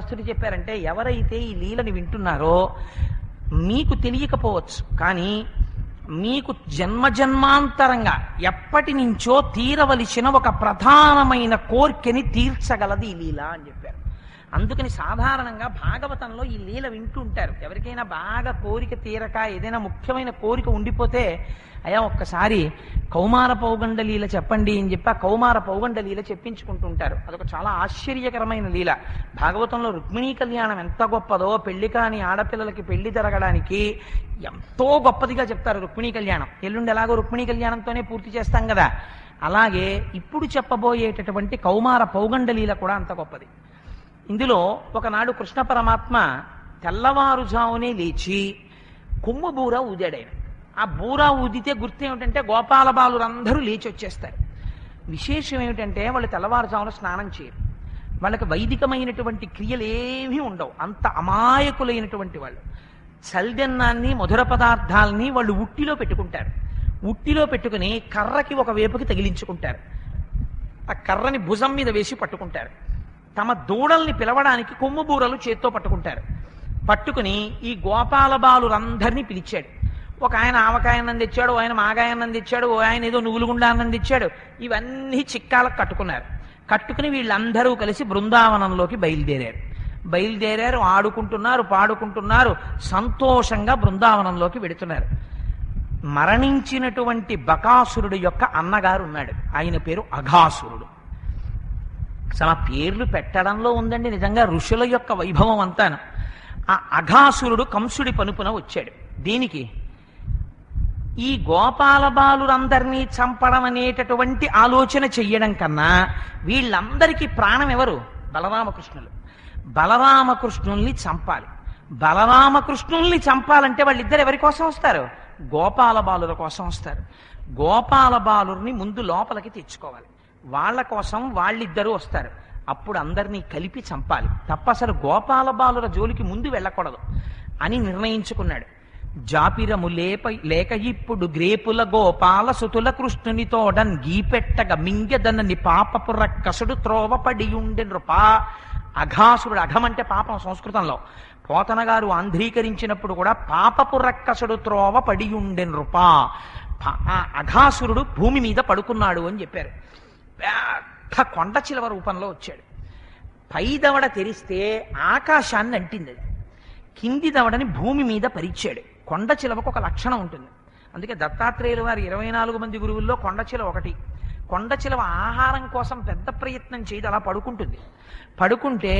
శాస్త్రుడు చెప్పారంటే ఎవరైతే ఈ లీలని వింటున్నారో మీకు తెలియకపోవచ్చు. కానీ మీకు జన్మ జన్మాంతరంగా ఎప్పటి నుంచో తీరవలసిన ఒక ప్రధానమైన కోర్కెని తీర్చగలది ఈ లీల అని చెప్పారు. అందుకని సాధారణంగా భాగవతంలో ఈ లీల వింటూ ఉంటారు ఎవరికైనా బాగా కోరిక తీరక ఏదైనా ముఖ్యమైన కోరిక ఉండిపోతే అయ్యా ఒక్కసారి కౌమార పౌగండ లీల చెప్పండి అని చెప్పి ఆ కౌమార పౌగండ లీల చెప్పించుకుంటూ ఉంటారు అదొక చాలా ఆశ్చర్యకరమైన లీల. భాగవతంలో రుక్మిణీ కళ్యాణం ఎంత గొప్పదో పెళ్ళి కాని ఆడపిల్లలకి పెళ్ళి జరగడానికి ఎంతో గొప్పదిగా చెప్తారు రుక్మిణీ కళ్యాణం. ఎల్లుండి ఎలాగో రుక్మిణీ కళ్యాణంతోనే పూర్తి చేస్తాం కదా. అలాగే ఇప్పుడు చెప్పబోయేటటువంటి కౌమార పౌగండ లీల కూడా అంత గొప్పది. ఇందులో ఒకనాడు కృష్ణ పరమాత్మ తెల్లవారుజామునే లేచి కొమ్ము బూర ఊదాడాయన ఆ బూర ఊదితే గుర్తు ఏమిటంటే గోపాల బాలురందరూ లేచి వచ్చేస్తారు. విశేషం ఏమిటంటే వాళ్ళు తెల్లవారుజామున స్నానం చేయరు. వాళ్ళకి వైదికమైనటువంటి క్రియలు ఏమీ ఉండవు. అంత అమాయకులైనటువంటి వాళ్ళు. చల్దెన్నాన్ని మధుర పదార్థాలని వాళ్ళు ఉట్టిలో పెట్టుకుంటారు. ఉట్టిలో పెట్టుకుని కర్రకి ఒక వేపుకి తగిలించుకుంటారు. ఆ కర్రని భుజం మీద వేసి పట్టుకుంటారు. తమ దూడల్ని పిలవడానికి కొమ్ము బూరలు చేత్తో పట్టుకుంటారు. పట్టుకుని ఈ గోపాల బాలురందరినీ పిలిచాడు. ఒక ఆయన ఆవకాయన్నం తెచ్చాడు ఆయన మాగాయన్నం తెచ్చాడు ఓ ఆయన ఏదో నువ్వులు గుండాన్నం తెచ్చాడు. ఇవన్నీ చిక్కాలకు కట్టుకున్నారు. కట్టుకుని వీళ్ళందరూ కలిసి బృందావనంలోకి బయలుదేరారు. బయలుదేరారు ఆడుకుంటున్నారు పాడుకుంటున్నారు సంతోషంగా బృందావనంలోకి వెడుతున్నారు. మరణించినటువంటి బకాసురుడు యొక్క అన్నగారు ఉన్నాడు ఆయన పేరు అఘాసురుడు. అసలు ఆ పేర్లు పెట్టడంలో ఉందండి నిజంగా ఋషుల యొక్క వైభవం అంతాను. ఆ అఘాసురుడు కంసుడి పనుపున వచ్చాడు. దీనికి ఈ గోపాల బాలురందరినీ చంపడం అనేటటువంటి ఆలోచన చెయ్యడం కన్నా వీళ్ళందరికీ ప్రాణం ఎవరు? బలరామకృష్ణులు. బలరామకృష్ణుల్ని చంపాలి. బలరామకృష్ణుల్ని చంపాలంటే వాళ్ళిద్దరు ఎవరి కోసం వస్తారు? గోపాల బాలుల కోసం వస్తారు. గోపాల బాలుర్ని ముందు లోపలికి తెచ్చుకోవాలి వాళ్ళ కోసం వాళ్ళిద్దరూ వస్తారు. అప్పుడు అందరినీ కలిపి చంపాలి. తప్ప అసలు గోపాల బాలుల జోలికి ముందు వెళ్ళకూడదు అని నిర్ణయించుకున్నాడు. జాపిరము లేప లేక ఇప్పుడు గ్రేపుల గోపాల సుతుల కృష్ణునితోడన్ గీపెట్టగ మింగెదనని పాపపు రక్కసుడు త్రోవపడి ఉండి నృపా అఘాసురుడు అఘమంటే పాపం సంస్కృతంలో. పోతన గారు ఆంధ్రీకరించినప్పుడు కూడా పాపపు రక్కసుడు త్రోవ పడి ఉండే అఘాసురుడు భూమి మీద పడుకున్నాడు అని చెప్పారు. పెద్ద కొండ చిలవ రూపంలో వచ్చాడు. పై దవడ తెరిస్తే ఆకాశాన్ని అంటింది అది. కింది దవడని భూమి మీద పరిచాడు. కొండ చిలవకు ఒక లక్షణం ఉంటుంది. అందుకే దత్తాత్రేయుల వారి ఇరవై నాలుగు మంది గురువుల్లో కొండ చిలవ ఒకటి. కొండ చిలవ ఆహారం కోసం పెద్ద ప్రయత్నం చేయదు అలా పడుకుంటుంది. పడుకుంటే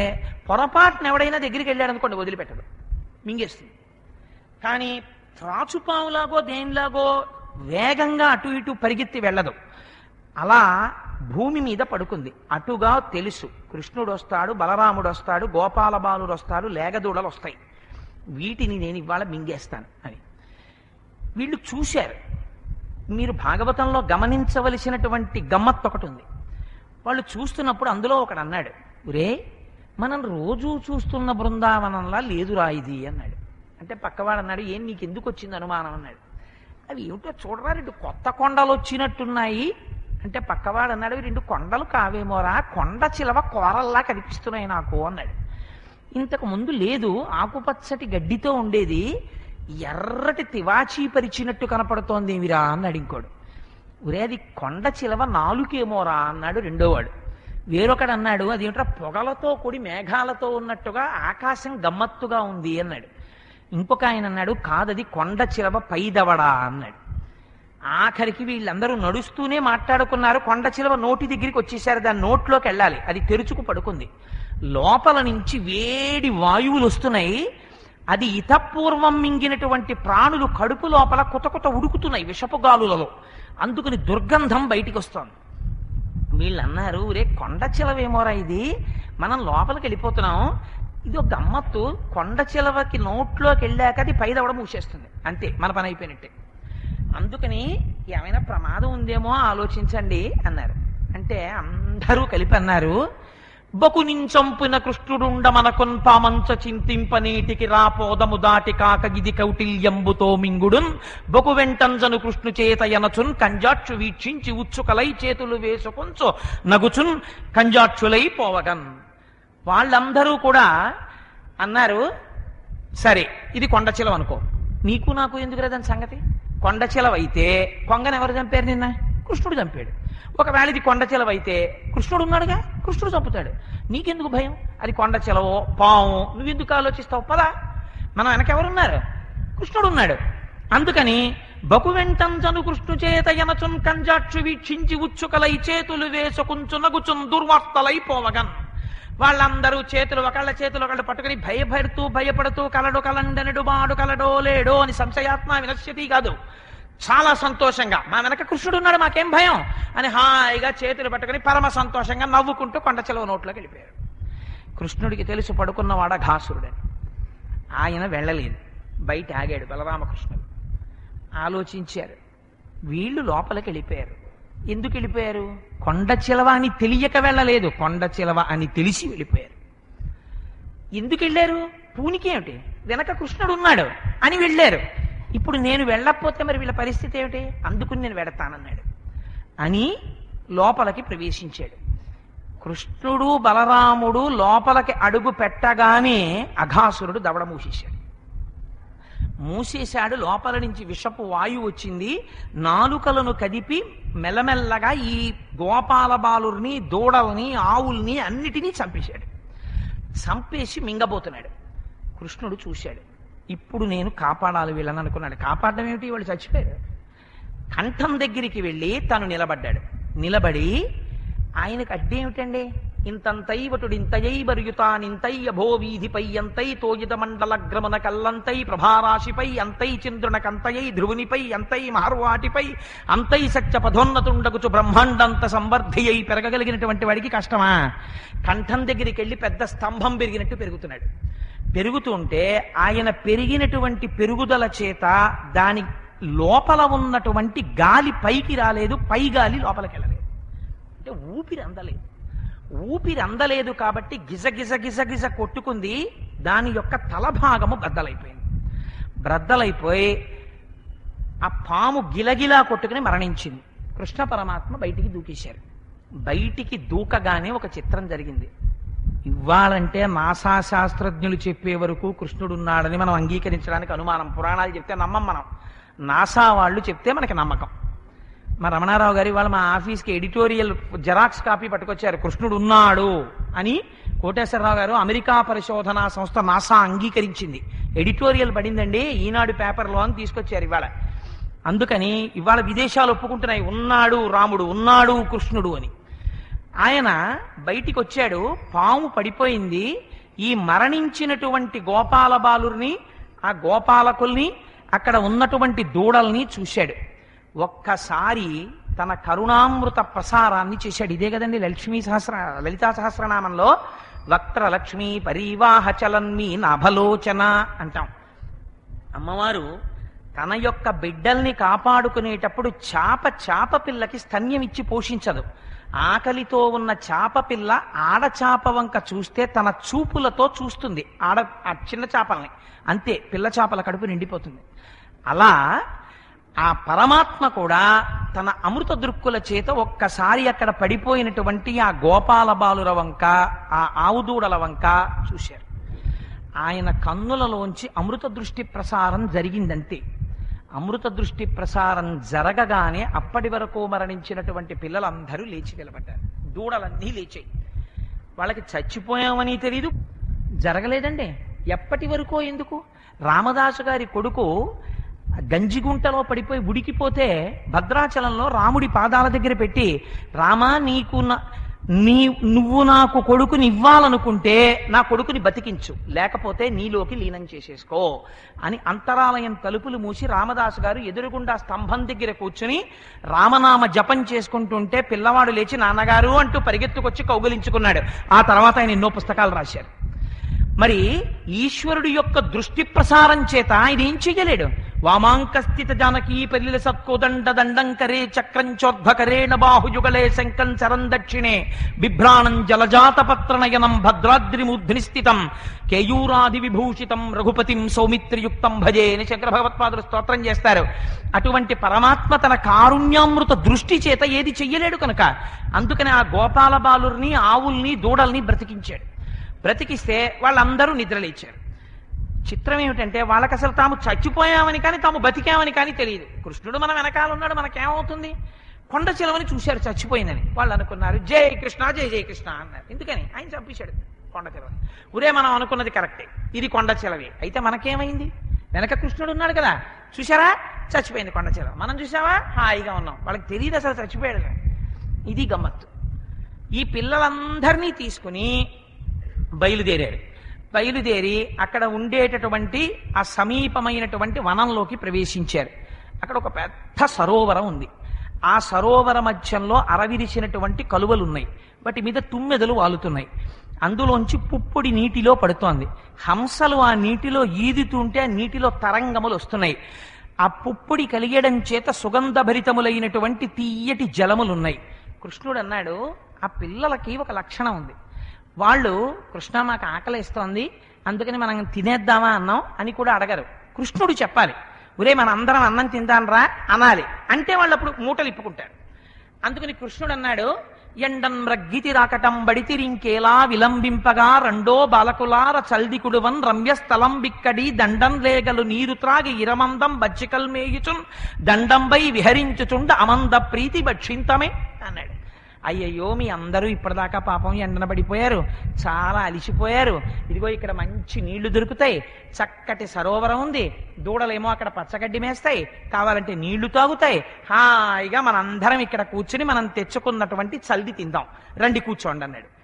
పొరపాటున ఎవడైనా దగ్గరికి వెళ్ళాడు అనుకోండి వదిలిపెట్టదు మింగేస్తుంది. కానీ త్రాచుపావులాగో దేనిలాగో వేగంగా అటు ఇటు పరిగెత్తి వెళ్ళదు. అలా భూమి మీద పడుకుంది. అటుగా తెలుసు. కృష్ణుడు వస్తాడు బలరాముడు వస్తాడు గోపాల బాలుడు వస్తాడు లేగదూడలు వస్తాయి వీటిని నేను ఇవాళ మింగేస్తాను అని. వీళ్ళు చూశారు. మీరు భాగవతంలో గమనించవలసినటువంటి గమ్మత్ ఒకటి ఉంది వాళ్ళు చూస్తున్నప్పుడు అందులో ఒకడు అన్నాడు ఒరే మనం రోజూ చూస్తున్న బృందావనంలా లేదురా ఇది అన్నాడు. అంటే పక్కవాడు అన్నాడు ఏం నీకు ఎందుకు వచ్చింది అనుమానం అన్నాడు. అవి ఏమిటో చూడరా రెండు కొత్త కొండలు వచ్చినట్టున్నాయి అంటే పక్కవాడు అన్నాడు రెండు కొండలు కావేమోరా? కొండ చిలవ కోరల్లా కనిపిస్తున్నాయి నాకు అన్నాడు. ఇంతకు ముందు లేదు ఆకుపచ్చటి గడ్డితో ఉండేది ఎర్రటి తివాచీ పరిచినట్టు కనపడుతోంది ఏమిరా? అన్నాడు ఇంకోడు. ఒరే అది కొండ చిలవ నాలుకేమోరా అన్నాడు రెండోవాడు. వేరొకడు అన్నాడు అదేమిట్రా పొగలతో కూడి మేఘాలతో ఉన్నట్టుగా ఆకాశం గమ్మత్తుగా ఉంది అన్నాడు. ఇంకొక ఆయన అన్నాడు కాదది కొండ చిలవ పైదవడా అన్నాడు. ఆఖరికి వీళ్ళందరూ నడుస్తూనే మాట్లాడుకున్నారు. కొండ చిలవ నోటి దగ్గరికి వచ్చేసారు. దాని నోట్లోకి వెళ్ళాలి. అది తెరుచుకు పడుకుంది. లోపల నుంచి వేడి వాయువులు వస్తున్నాయి. అది ఇతపూర్వం మింగినటువంటి ప్రాణులు కడుపు లోపల కుతకుత ఉడుకుతున్నాయి విషపుగాలులలో అందుకుని అందుకని దుర్గంధం బయటికి వస్తోంది. వీళ్ళు అన్నారు రే కొండ చిలవేమోరా ఇది? మనం లోపలికి వెళ్ళిపోతున్నాం. ఇది ఒక గమ్మత్తు. కొండ చిలవకి నోట్లోకి వెళ్ళాక అది పైదవడం మూసేస్తుంది. అంతే. మన పని అయిపోయినట్టే. అందుకని ఏమైనా ప్రమాదం ఉందేమో ఆలోచించండి అన్నారు. అంటే అందరూ కలిపి అన్నారు బకునించంపున కృష్ణుడుండ మనకొన్ పామంచ చింతింపనీటికి రాపోదము దాటి కాక గిది కౌటిల్యంబుతో మింగుడున్ బకు వెంటంజను కృష్ణు చేత ఎనచున్ కంజాక్షు వీక్షించి ఉచ్చుకలై చేతులు వేసుకొంచు నగుచున్ కంజాక్షులై పోవగన్. వాళ్ళందరూ కూడా అన్నారు సరే ఇది కొండచిలం అనుకో నీకు నాకు ఎందుకు లేదని సంగతి? కొండ చెలవైతే అయితే కొంగను ఎవరు చంపారు నిన్న? కృష్ణుడు చంపాడు. ఒకవేళ ఇది కొండ చెలవైతే కృష్ణుడు ఉన్నాడుగా? కృష్ణుడు చంపుతాడు. నీకెందుకు భయం? అది కొండ చిలవో పాము? నువ్వెందుకు ఆలోచిస్తావు? పదా. మనం వెనకెవరున్నారు కృష్ణుడు ఉన్నాడు. అందుకని బకు వెంటంచను కృష్ణు చేత యనచున్ కంజాక్షు వీక్షించి ఉచ్చుకలై చేతులు వేసుకుంచునగుచున్ దుర్వార్తలై పోవగన్. వాళ్ళందరూ చేతులు ఒకళ్ళ చేతులు ఒకళ్ళు పట్టుకుని భయపెడుతూ భయపడుతూ కలడు కలండనుడు మాడు కలడో లేడో అని సంశయాత్మ వినశ్యతి కాదు. చాలా సంతోషంగా మా వెనక కృష్ణుడు ఉన్నాడు మాకేం భయం? అని హాయిగా చేతులు పట్టుకుని పరమ సంతోషంగా నవ్వుకుంటూ కొండ చెలవ నోట్లోకి వెళ్ళిపోయారు కృష్ణుడికి తెలుసు పడుకున్నవాడ ఘాసురుడని. ఆయన వెళ్ళలేదు. బయట ఆగాడు బలరామకృష్ణుడు. ఆలోచించారు. వీళ్ళు లోపలికి వెళ్ళిపోయారు. ఎందుకు వెళ్ళిపోయారు? కొండ చిలవ అని తెలియక వెళ్ళలేదు. కొండ చిలవ అని తెలిసి వెళ్ళిపోయారు. ఎందుకు వెళ్ళారు? పూనికేమిటి వెనక కృష్ణుడు ఉన్నాడు అని వెళ్ళారు. ఇప్పుడు నేను వెళ్ళకపోతే మరి వీళ్ళ పరిస్థితి ఏమిటి? అందుకుని నేను వెడతానన్నాడు. అని లోపలికి ప్రవేశించాడు. కృష్ణుడు బలరాముడు లోపలికి అడుగు పెట్టగానే అఘాసురుడు దవడ మూసేశాడు. మూసేశాడు లోపల నుంచి విషపు వాయువు వచ్చింది. నాలుకలను కదిపి మెల్లమెల్లగా ఈ గోపాల బాలుర్ని దూడల్ని ఆవుల్ని అన్నిటినీ చంపేశాడు. చంపేసి మింగబోతున్నాడు. కృష్ణుడు చూశాడు. ఇప్పుడు నేను కాపాడాలి వీళ్ళని అనుకున్నాడు. కాపాడడం ఏమిటి? వాళ్ళు చచ్చిపోయారు. కంఠం దగ్గరికి వెళ్ళి తను నిలబడ్డాడు. నిలబడి ఆయనకు అడ్డేమిటండి? ఇంతంతైవటుడు ఇంతయై బరుగుతానింతై అభో వీధిపై ఎంతై తోయిద మండల గ్రమన కల్లంతై ప్రభారాశిపై అంతై చంద్రునకంతయై ధ్రువునిపై అంతై మహర్వాటిపై అంతై సత్య పదోన్నతుండగుచు బ్రహ్మాండంత సంవర్ధి అయి పెరగగలిగినటువంటి వాడికి కష్టమా? కంఠం దగ్గరికి వెళ్ళి పెద్ద స్తంభం పెరిగినట్టు పెరుగుతున్నాడు. పెరుగుతుంటే ఆయన పెరిగినటువంటి పెరుగుదల చేత దాని లోపల ఉన్నటువంటి గాలి పైకి రాలేదు పై గాలి లోపలికి వెళ్ళలేదు అంటే ఊపిరి అందలేదు. ఊపిరి అందలేదు కాబట్టి గిజ గిజ గిజ గిజ కొట్టుకుంది. దాని యొక్క తల భాగము బద్దలైపోయింది. బ్రద్దలైపోయి ఆ పాము గిలగిలా కొట్టుకుని మరణించింది. కృష్ణ పరమాత్మ బయటికి దూకేశారు. బయటికి దూకగానే ఒక చిత్రం జరిగింది. ఇవ్వాలంటే నాసా శాస్త్రజ్ఞులు చెప్పే వరకు కృష్ణుడు ఉన్నాడని మనం అంగీకరించడానికి అనుమానం. పురాణాలు చెప్తే నమ్మం మనం. నాసా వాళ్ళు చెప్తే మనకి నమ్మకం. మా రమణారావు గారి వాళ్ళు మా ఆఫీస్కి ఎడిటోరియల్ జెరాక్స్ కాపీ పట్టుకొచ్చారు. కృష్ణుడు ఉన్నాడు అని కోటేశ్వరరావు గారు అమెరికా పరిశోధనా సంస్థ నాసా అంగీకరించింది. ఎడిటోరియల్ పడిందండి. ఈనాడు పేపర్లో అని తీసుకొచ్చారు ఇవాళ. అందుకని ఇవాళ విదేశాలు ఒప్పుకుంటున్నాయి. ఉన్నాడు రాముడు ఉన్నాడు కృష్ణుడు అని. ఆయన బయటికి వచ్చాడు. పాము పడిపోయింది. ఈ మరణించినటువంటి గోపాల బాలుర్ని ఆ గోపాలకుల్ని అక్కడ ఉన్నటువంటి దూడల్ని చూశాడు. ఒక్కసారి తన కరుణామృత ప్రసారాన్ని చేశాడు. ఇదే కదండి లక్ష్మీ సహస్ర లలితా సహస్రనామంలో వక్త్ర లక్ష్మీ పరీవాహ చలన్మి నభలోచన అంటాం. అమ్మవారు తన యొక్క బిడ్డల్ని కాపాడుకునేటప్పుడు చాప చాప పిల్లకి స్తన్యం ఇచ్చి పోషించదు. ఆకలితో ఉన్న చాప పిల్ల ఆడచాప వంక చూస్తే తన చూపులతో చూస్తుంది. ఆడ ఆ చిన్న చేపల్ని. అంతే పిల్ల చేపల కడుపు నిండిపోతుంది. అలా ఆ పరమాత్మ కూడా తన అమృత దృక్కుల చేత ఒక్కసారి అక్కడ పడిపోయినటువంటి ఆ గోపాల బాలుర వంక ఆ ఆవుదూడల వంక చూశారు. ఆయన కన్నులలోంచి అమృత దృష్టి ప్రసారం జరిగిందంతే. అమృత దృష్టి ప్రసారం జరగగానే అప్పటి వరకు మరణించినటువంటి పిల్లలందరూ లేచి నిలబడ్డారు. దూడలన్నీ లేచాయి. వాళ్ళకి చచ్చిపోయామని తెలీదు. జరగలేదండి. ఎప్పటి వరకు ఎందుకు? రామదాసు గారి కొడుకు గంజిగుంటలో పడిపోయి ఉడికిపోతే భద్రాచలంలో రాముడి పాదాల దగ్గర పెట్టి రామా నీకు నా- నీ నువ్వు నాకు కొడుకుని ఇవ్వాలనుకుంటే నా కొడుకుని బతికించు. లేకపోతే నీలోకి లీనం చేసేసుకో. అని అంతరాలయం తలుపులు మూసి రామదాసు గారు ఎదురుగుండా స్తంభం దగ్గర కూర్చుని రామనామ జపం చేసుకుంటుంటే పిల్లవాడు లేచి నాన్నగారు అంటూ పరిగెత్తుకొచ్చి కౌగులించుకున్నాడు. ఆ తర్వాత ఆయన ఎన్నో పుస్తకాలు రాశారు. మరి ఈశ్వరుడు యొక్క దృష్టి ప్రసారం చేత ఆయన ఏం చెయ్యలేడు? వామాంకస్థిత జానకీ పెళ్ళిల సత్కోదండ దండంకరే చక్రంచోర్ధకరేణ బాహుయుగలే శంకం చరం దక్షిణే. బిభ్రాణం జలజాత పత్రనయనం భద్రాద్రి మూర్ధిని స్థితం కేయూరాది విభూషితం రఘుపతిం సౌమిత్రియుక్తం భజే అని శంకర భగవత్పాదులు స్తోత్రం చేస్తారు. అటువంటి పరమాత్మ తన కారుణ్యామృత దృష్టి చేత ఏది చెయ్యలేడు కనుక. అందుకని ఆ గోపాల బాలుర్ని ఆవుల్ని దూడల్ని బ్రతికించాడు. బ్రతికిస్తే వాళ్ళందరూ నిద్రలేచారు. చిత్రం ఏమిటంటే వాళ్ళకి అసలు తాము చచ్చిపోయామని కానీ తాము బతికామని కానీ తెలియదు. కృష్ణుడు మన వెనకాల ఉన్నాడు మనకేమవుతుంది? కొండ చిలవని చూశారు చచ్చిపోయిందని. వాళ్ళు అనుకున్నారు జై కృష్ణ జై జై కృష్ణ అన్నారు. ఎందుకని? ఆయన చంపించాడు కొండ చిలవని. ఉరే మనం అనుకున్నది కరెక్టే. ఇది కొండ చిలవే. అయితే మనకేమైంది? వెనక కృష్ణుడు ఉన్నాడు కదా. చూసారా చచ్చిపోయింది కొండ చిలవ. మనం చూసావా హాయిగా ఉన్నాం. వాళ్ళకి తెలియదు అసలు చచ్చిపోయాడు ఇది గమ్మత్తు. ఈ పిల్లలందరినీ తీసుకుని బయలుదేరాడు బయలుదేరి అక్కడ ఉండేటటువంటి ఆ సమీపమైనటువంటి వనంలోకి ప్రవేశించారు. అక్కడ ఒక పెద్ద సరోవరం ఉంది. ఆ సరోవర మధ్యంలో అరవిరిచినటువంటి కలువలు ఉన్నాయి వాటి మీద తుమ్మెదలు వాలుతున్నాయి. అందులోంచి పుప్పొడి నీటిలో పడుతోంది. హంసలు ఆ నీటిలో ఈదుతుంటే ఆ నీటిలో తరంగములు వస్తున్నాయి. ఆ పుప్పొడి కలిగడం చేత సుగంధభరితములైనటువంటి తీయటి జలములున్నాయి. కృష్ణుడు అన్నాడు ఆ పిల్లలకి ఒక లక్షణం ఉంది. వాళ్ళు కృష్ణ మాకు ఆకలిస్తోంది అందుకని మనం తినేద్దామా అన్నాం అని కూడా అడగరు. కృష్ణుడు చెప్పాలి ఒరే మన అందరం అన్నం తిందానరా అనాలి. అంటే వాళ్ళు అప్పుడు మూటలు ఇప్పుకుంటారు. అందుకని కృష్ణుడు అన్నాడు ఎండం రగ్గితి రాకటం బడితిరింకేలా విలంబింపగా రెండో బాలకులార చల్దికుడువన్ రమ్యస్థలం బిక్కడి దండం లేగలు నీరు త్రాగి ఇరమందం బచ్చికల్ మేయుచున్ దండంబై విహరించుచుండ అమంద ప్రీతి భక్షింతమే అన్నాడు. అయ్యయ్యో మీ అందరూ ఇప్పటిదాకా పాపం ఎండన పడిపోయారు. చాలా అలిసిపోయారు. ఇదిగో ఇక్కడ మంచి నీళ్ళు దొరుకుతాయి. చక్కటి సరోవరం ఉంది. దూడలేమో అక్కడ పచ్చగడ్డి మేస్తాయి. కావాలంటే నీళ్ళు తాగుతాయి. హాయిగా మనందరం ఇక్కడ కూర్చుని మనం తెచ్చుకున్నటువంటి చల్ది తిందాం. రండి కూర్చోండి అన్నాడు.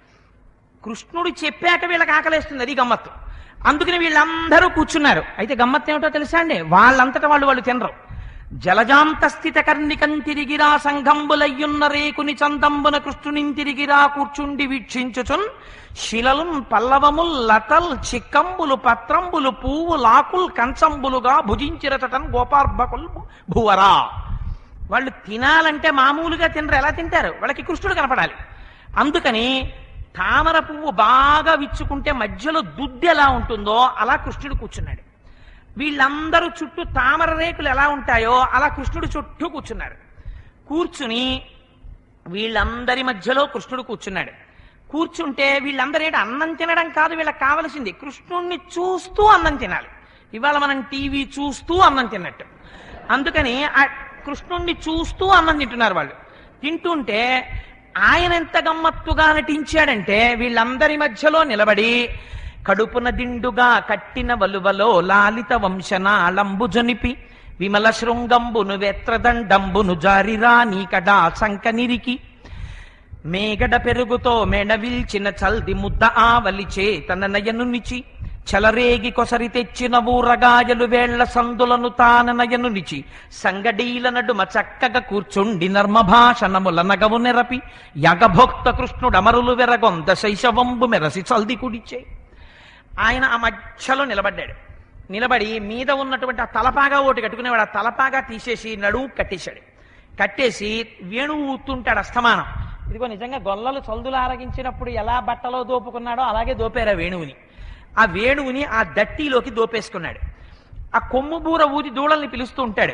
కృష్ణుడు చెప్పాక వీళ్ళకి ఆకలేస్తుంది. అది గమ్మత్తు. అందుకని వీళ్ళందరూ కూర్చున్నారు. అయితే గమ్మత్తు ఏమిటో తెలుసా అండి? వాళ్ళంతటా వాళ్ళు వాళ్ళు తినరు. జలజాంతస్థిత కర్ణికం తిరిగిరా సంఘంబులయ్యున్న రేకుని చందంబున కృష్ణునిం తిరిగిరా కూర్చుండి వీక్షించుచున్ శిలలున్ పల్లవముల్ లతల్ చిక్కంబులు పత్రంబులు పువ్వు లాకుల్ కంచంబులుగా భుజించిరచటన్ గోపార్భకుల్ భువరా. వాళ్ళు తినాలంటే మామూలుగా తినరు. ఎలా తింటారు? వాళ్ళకి కృష్ణుడు కనపడాలి. అందుకని తామర పువ్వు బాగా విచ్చుకుంటే మధ్యలో దుద్ది ఎలా ఉంటుందో అలా కృష్ణుడు కూర్చున్నాడు. వీళ్ళందరూ చుట్టూ తామర రేకులు ఎలా ఉంటాయో అలా కృష్ణుడు చుట్టూ కూర్చున్నారు. కూర్చుని వీళ్ళందరి మధ్యలో కృష్ణుడు కూర్చున్నాడు. కూర్చుంటే వీళ్ళందరూ ఏంటి అన్నం తినడం కాదు వీళ్ళకి కావలసింది కృష్ణుణ్ణి చూస్తూ అన్నం తినాలి. ఇవాళ మనం టీవీ చూస్తూ అన్నం తిన్నట్టు. అందుకని ఆ కృష్ణుణ్ణి చూస్తూ అన్నం తింటున్నారు వాళ్ళు. తింటుంటే ఆయన ఎంత గమ్మత్తుగా నటించాడంటే వీళ్ళందరి మధ్యలో నిలబడి కడుపున దిండుగా కట్టిన వలువలో లాలిత వంశనాళంబు జనిపి. విమల శృంగంబును వెత్రదండంబును జారిరా నీకడా శంకనిరికి మేగడ పెరుగుతో మెడవిల్చిన చల్ది ముద్ద ఆవలిచే తన నయనునిచి చలరేగి కొసరి తెచ్చిన ఊరగాయలు వేళ్ళ సందులను తాన నయనునిచి సంగడీల నడుమ చక్కగా కూర్చుండి నర్మభాషణముల నగవు నెరపి. యగభోక్త కృష్ణుడమరులు వెరగొంద శైశవంబు మెరసి చల్ది కుడిచే. ఆయన ఆ మధ్యలో నిలబడ్డాడు. నిలబడి మీద ఉన్నటువంటి ఆ తలపాగా ఓటి కట్టుకునేవాడు. ఆ తలపాగా తీసేసి నడువు కట్టేశాడు. కట్టేసి వేణువు ఊతుంటాడు అస్తమానం. ఇదిగో నిజంగా గొల్లలు చల్దులు ఆరగించినప్పుడు ఎలా బట్టలో దోపుకున్నాడో అలాగే దోపారు ఆ వేణువుని. ఆ వేణువుని ఆ దట్టిలోకి దోపేసుకున్నాడు. ఆ కొమ్ము బూర ఊది దూడల్ని పిలుస్తూ ఉంటాడు.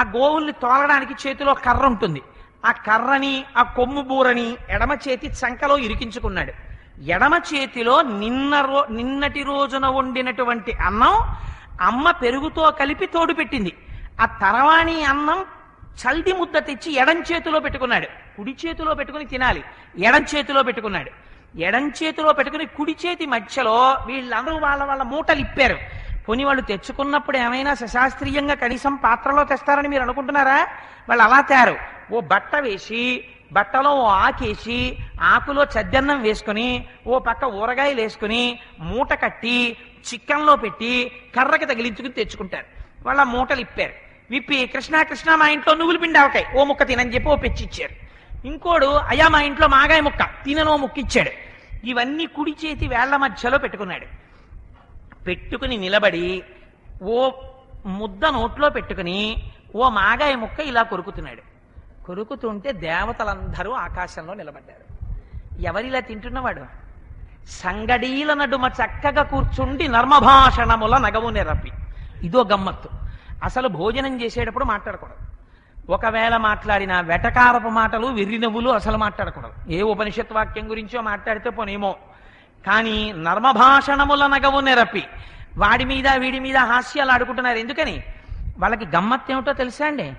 ఆ గోవుల్ని తోలడానికి చేతిలో కర్ర ఉంటుంది. ఆ కర్రని ఆ కొమ్ము బూరని ఎడమ చేతి చంకలో ఇరికించుకున్నాడు. ఎడమ చేతిలో నిన్న రో నిన్నటి రోజున వండినటువంటి అన్నం అమ్మ పెరుగుతో కలిపి తోడు పెట్టింది. ఆ తరవాణి అన్నం చల్ది ముద్ద తెచ్చి ఎడం చేతిలో పెట్టుకున్నాడు. కుడి చేతిలో పెట్టుకుని తినాలి. ఎడం చేతిలో పెట్టుకున్నాడు. ఎడం చేతిలో పెట్టుకుని కుడి చేతి మధ్యలో వీళ్ళందరూ వాళ్ళ వాళ్ళ మూటలు ఇప్పారు. పోనీ వాళ్ళు తెచ్చుకున్నప్పుడు ఏమైనా సశాస్త్రీయంగా కనీసం పాత్రలో తెస్తారని మీరు అనుకుంటున్నారా? వాళ్ళు అలా తయారు. ఓ బట్ట వేసి బట్టలో ఓ ఆకేసి ఆకులో చద్దన్నం వేసుకుని ఓ పక్క ఊరగాయలు వేసుకుని మూట కట్టి చిక్కన్లో పెట్టి కర్రకి తగిలించుకుని తెచ్చుకుంటారు. వాళ్ళ మూటలు ఇప్పారు. విప్పి కృష్ణ కృష్ణ మా ఇంట్లో నువ్వులు పిండి ఆవకాయ. ఓ ముక్క తినని చెప్పి ఓ పెచ్చిచ్చారు. ఇంకోడు అయ్యా మా ఇంట్లో మాగాయ ముక్క. తిననో ముక్క ఇచ్చాడు ఇవన్నీ కుడి చేతి వేళ్ళ మధ్యలో పెట్టుకున్నాడు. పెట్టుకుని నిలబడి ఓ ముద్ద నోట్లో పెట్టుకుని ఓ మాగాయ ముక్క ఇలా కొరుకుతున్నాడు. కొరుకుతుంటే దేవతలందరూ ఆకాశంలో నిలబడ్డారు. ఎవరిలా తింటున్నవాడు? సంగడీల నడుమ చక్కగా కూర్చుండి నర్మభాషణముల నగవు నెరపి. ఇదో గమ్మత్తు. అసలు భోజనం చేసేటప్పుడు మాట్లాడకూడదు. ఒకవేళ మాట్లాడిన వెటకారపు మాటలు వెర్రినవ్వులు అసలు మాట్లాడకూడదు. ఏ ఉపనిషత్ వాక్యం గురించో మాట్లాడితే పోనేమో. కానీ నర్మభాషణముల నగవు నెరపి. వాడి మీద వీడి మీద హాస్యాలు ఆడుకుంటున్నారు. ఎందుకని? వాళ్ళకి గమ్మత్తు ఏమిటో తెలుసా అండి?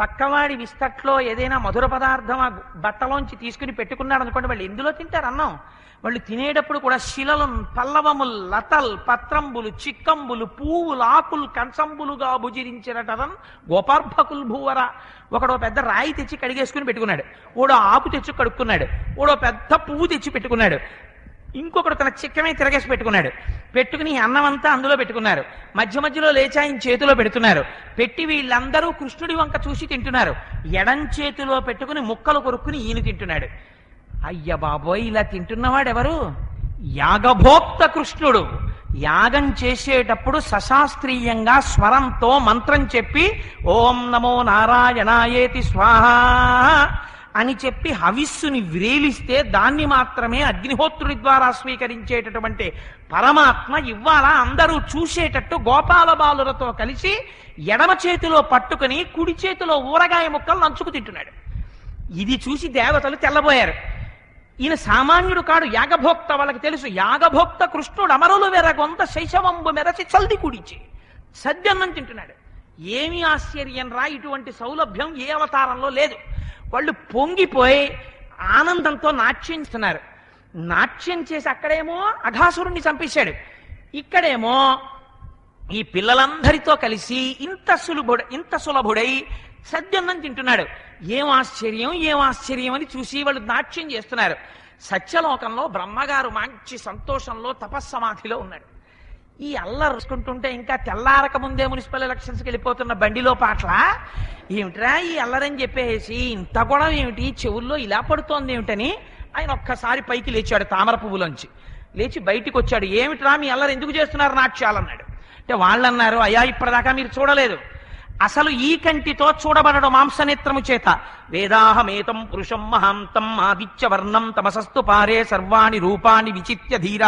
పక్కవాడి విస్తట్లో ఏదైనా మధుర పదార్థం ఆ బట్టలోంచి తీసుకుని పెట్టుకున్నాడు అనుకోండి వాళ్ళు ఎందులో తింటారు అన్నం? వాళ్ళు తినేటప్పుడు కూడా శిలలు పల్లవములు లతల్ పత్రంబులు చిక్కంబులు పువ్వులు ఆకులు కంచంబులుగా భుజిరించినటం గోపార్భకుల్ భూవర. ఒకడో పెద్ద రాయి తెచ్చి కడిగేసుకుని పెట్టుకున్నాడు. ఓడో ఆకు తెచ్చి కడుక్కున్నాడు. ఓడో పెద్ద పువ్వు తెచ్చి పెట్టుకున్నాడు. ఇంకొకడు తన చిక్కమే తిరగేసి పెట్టుకున్నాడు. పెట్టుకుని అన్నమంతా అన్నం అంతా అందులో పెట్టుకున్నారు. మధ్య మధ్యలో లేచి ఆయన చేతిలో పెడుతున్నారు. పెట్టి వీళ్ళందరూ కృష్ణుడి వంక చూసి తింటున్నారు. ఎడం చేతిలో పెట్టుకుని ముక్కలు కొరుక్కుని ఈయన తింటున్నాడు. అయ్య బాబోయ్ ఇలా తింటున్నవాడెవరు? యాగభోక్త కృష్ణుడు. యాగం చేసేటప్పుడు సశాస్త్రీయంగా స్వరంతో మంత్రం చెప్పి ఓం నమో నారాయణాయేతి స్వాహ. అని చెప్పి హవిస్సుని వ్రేలిస్తే దాన్ని మాత్రమే అగ్నిహోత్రుడి ద్వారా స్వీకరించేటటువంటి పరమాత్మ ఇవ్వాల? అందరూ చూసేటట్టు గోపాల బాలులతో కలిసి ఎడమ చేతిలో పట్టుకుని కుడి చేతిలో ఊరగాయ ముక్కలు నంచుకు తింటున్నాడు. ఇది చూసి దేవతలు తెల్లబోయారు. ఈయన సామాన్యుడు కాడు యాగభోక్త వాళ్ళకి తెలుసు. యాగభోక్త కృష్ణుడు అమరులు వెరగొంత శైశవంబు మెరచి చల్ది కుడిచి సద్యన్నం తింటున్నాడు. ఏమి ఆశ్చర్యం రా ఇటువంటి సౌలభ్యం ఏ అవతారంలో లేదు. వాళ్ళు పొంగిపోయి ఆనందంతో నాట్యం నాట్యం చేసి అక్కడేమో అఘాసురుణ్ణి చంపేశాడు. ఇక్కడేమో ఈ పిల్లలందరితో కలిసి ఇంత సులభుడ ఇంత సులభుడై సద్యన్నం తింటున్నాడు. ఏం ఆశ్చర్యం ఏం ఆశ్చర్యం అని చూసి వాళ్ళు నాట్యం చేస్తున్నారు. సత్యలోకంలో బ్రహ్మగారు మంచి సంతోషంలో తపస్సమాధిలో ఉన్నాడు. ఈ అల్లరి rusకుంటుంటే ఇంకా తెల్లారక ముందే మున్సిపల్ ఎలక్షన్స్కి వెళ్ళిపోతున్న బండిలో పాటల? ఏమిట్రా ఈ అల్లరని చెప్పేసి ఇంత గొడవ ఏమిటి? చెవుల్లో ఇలా పడుతోంది ఏమిటని ఆయన ఒక్కసారి పైకి లేచాడు తామర పువ్వులోంచి. లేచి బయటికి వచ్చాడు. ఏమిట్రా మీ అల్లరి ఎందుకు చేస్తున్నారు నాట్యాలన్నాడు. అంటే వాళ్ళు అన్నారు అయ్యా ఇప్పటిదాకా మీరు చూడలేదు. అసలు ఈ కంటితో చూడబడడు మాంసనేత్రము చేత. వేదాహమేతం పురుషం మహాంతం ఆదిత్యవర్ణం తమసస్తు పారే సర్వాణి రూపాన్ని విచిత్య ధీర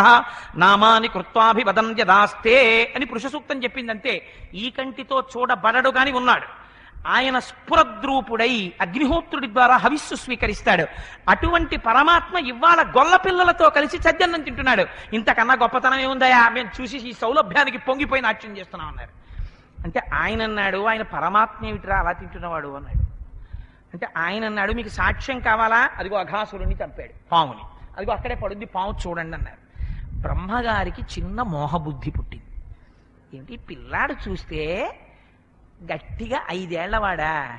నామాని కృత్వాభివదంత్యదాస్తే అని పురుష సూక్తం చెప్పిందంతే ఈ కంటితో చూడబడడు గాని ఉన్నాడు. ఆయన స్ఫురద్రూపుడై అగ్నిహోత్రుడి ద్వారా హవిస్సు స్వీకరిస్తాడు. అటువంటి పరమాత్మ ఇవాళ గొల్ల పిల్లలతో కలిసి చద్దన్నం తింటున్నాడు. ఇంతకన్నా గొప్పతనం ఏముందయా మేము చూసి ఈ సౌలభ్యానికి పొంగిపోయి నాట్యం చేస్తున్నాం అన్నారు అంటే ఆయన అన్నాడు ఆయన పరమాత్మ ఏమిటిరా అలా తింటున్నవాడు అన్నాడు. అంటే ఆయన అన్నాడు మీకు సాక్ష్యం కావాలా? అదిగో అఘాసురుణ్ణి చంపాడు పాముని. అదిగో అక్కడే పడుద్ది పాము చూడండి అన్నారు. బ్రహ్మగారికి చిన్న మోహబుద్ధి పుట్టింది. ఏంటి పిల్లాడు చూస్తే గట్టిగా ఐదేళ్ళవాడా?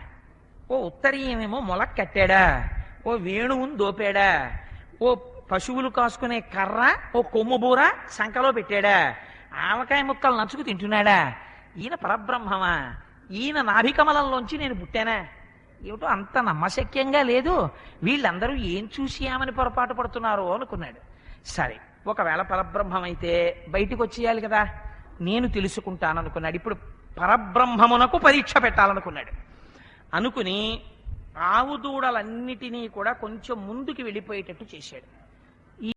ఓ ఉత్తరీయమేమో మొలక్ కట్టాడా? ఓ వేణువుని దోపాడా? ఓ పశువులు కాసుకునే కర్ర ఓ కొమ్ము బూర సంకలో పెట్టాడా? ఆవకాయ ముక్కలు నచ్చుకు తింటున్నాడా? ఈయన పరబ్రహ్మమా? ఈయన నాభికమలంలోంచి నేను పుట్టానా? ఏమిటో అంత నమ్మశక్యంగా లేదు. వీళ్ళందరూ ఏం చూసి ఆమెను పొరపాటు పడుతున్నారో అనుకున్నాడు. సరే ఒకవేళ పరబ్రహ్మమైతే అయితే బయటికి వచ్చేయాలి కదా. నేను తెలుసుకుంటాను అనుకున్నాడు ఇప్పుడు పరబ్రహ్మమునకు పరీక్ష పెట్టాలనుకున్నాడు. అనుకుని ఆవు దూడలన్నిటినీ కూడా కొంచెం ముందుకు వెళ్ళిపోయేటట్టు చేశాడు.